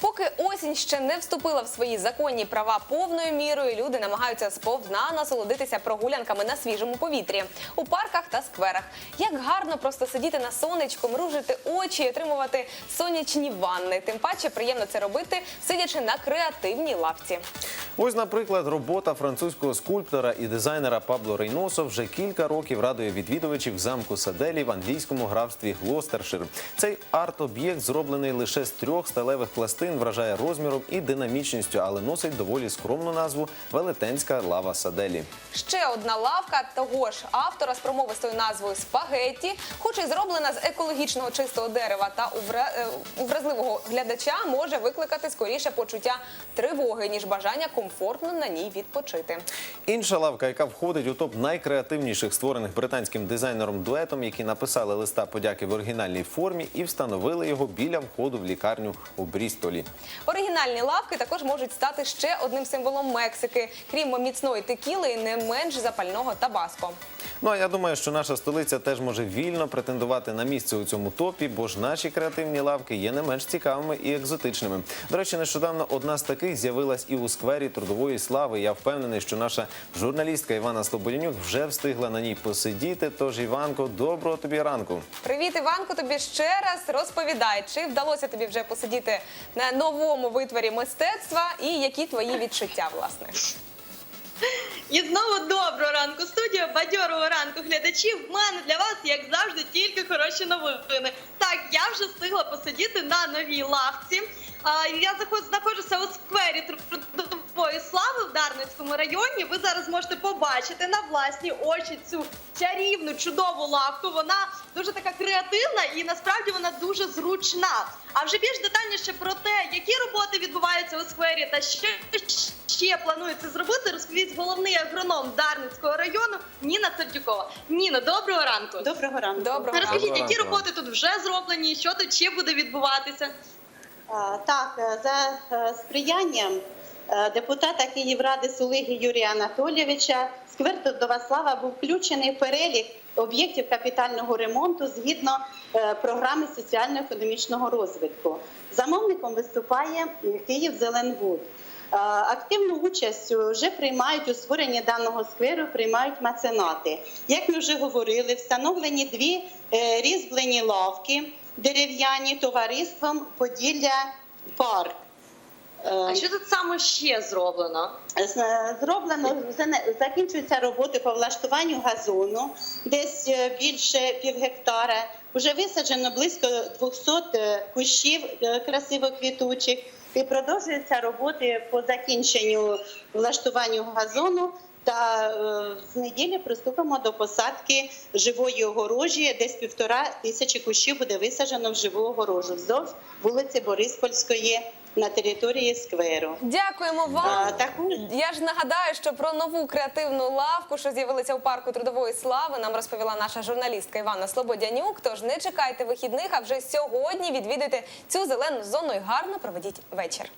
Pô, Поки осінь ще не вступила в свої законні права повною мірою, люди намагаються сповна насолодитися прогулянками на свіжому повітрі у парках та скверах. Як гарно просто сидіти на сонечку, мружити очі, і отримувати сонячні ванни. Тим паче приємно це робити, сидячи на креативній лавці. Ось, наприклад, робота французького скульптора і дизайнера Пабло Рейносо вже кілька років радує відвідувачів замку Саделі в англійському графстві Глостершир. Цей арт-об'єкт зроблений лише з трьох сталевих пластин, вражає розміром і динамічністю, але носить доволі скромну назву Велетенська лава Саделі. Ще одна лавка того ж автора з промовистою назвою Спагетті, хоч і зроблена з екологічного чистого дерева та у е, вразливого глядача може викликати скоріше почуття тривоги, ніж бажання комфортно на ній відпочити. Інша лавка, яка входить у топ найкреативніших створених британським дизайнером дуетом, які написали листа подяки в оригінальній формі і встановили його біля входу в лікарню у Брістолі. Оригінальні лавки також можуть стати ще одним символом Мексики, крім міцної текіли і не менш запального табаско. Ну а я думаю, що наша столиця теж може вільно претендувати на місце у цьому топі, бо ж наші креативні лавки є не менш цікавими і екзотичними. До речі, нещодавно одна з таких з'явилась і у сквері трудової слави. Я впевнений, що наша журналістка Івана Слободянюк вже встигла на ній посидіти. Тож, Іванко, доброго тобі ранку. Привіт, Іванко, тобі ще раз розповідай, чи вдалося тобі вже посидіти на новому витворі мистецтва і які твої відчуття, власне. І знову доброго ранку, студія, бадьорого ранку глядачі. В мене для вас, як завжди, тільки хороші новини. Так, я вже встигла посидіти на новій лавці. Я знаходжуся у сквері трудової слави в Дарницькому районі. Ви зараз можете побачити на власні очі цю чарівну, чудову лавку. Вона дуже така креативна і насправді вона дуже зручна. А вже більш детальніше про те, які роботи відбуваються у сквері та що ще планується зробити, розповість головний агроном Дарницького району Ніна Сердюкова. Ніно, доброго ранку. Доброго ранку. Доброго ранку. Розкажіть, Доброго які ранку. роботи тут вже зроблені, що тут ще буде відбуватися? А, Так, е, за е, сприянням депутата Київради Сулиги Юрія Анатолійовича сквер Трудова Слава був включений в перелік об'єктів капітального ремонту згідно е, програми соціально-економічного розвитку. Замовником виступає Київ Зеленвуд. Е, Активну участь вже приймають у створенні даного скверу, приймають меценати. Як ми вже говорили, встановлені дві е, різьблені лавки дерев'яні товариством Поділля Парк. Е, А що тут саме ще зроблено? Зроблено зане- закінчуються роботи по влаштуванню газону, десь е, більше півгектара. Вже висаджено близько 200 е, кущів е, красиво квітучих. І продовжуються роботи по закінченню влаштуванню газону. Та е, з неділі приступимо до посадки живої огорожі. Десь півтора тисячі кущів буде висаджено в живу огорожу вздовж вулиці Бориспольської на території скверу. Дякуємо вам. А, так... Я ж нагадаю, що про нову креативну лавку, що з'явилася у парку трудової слави, нам розповіла наша журналістка Івана Слободянюк. Тож не чекайте вихідних, а вже сьогодні відвідайте цю зелену зону і гарно проведіть вечір.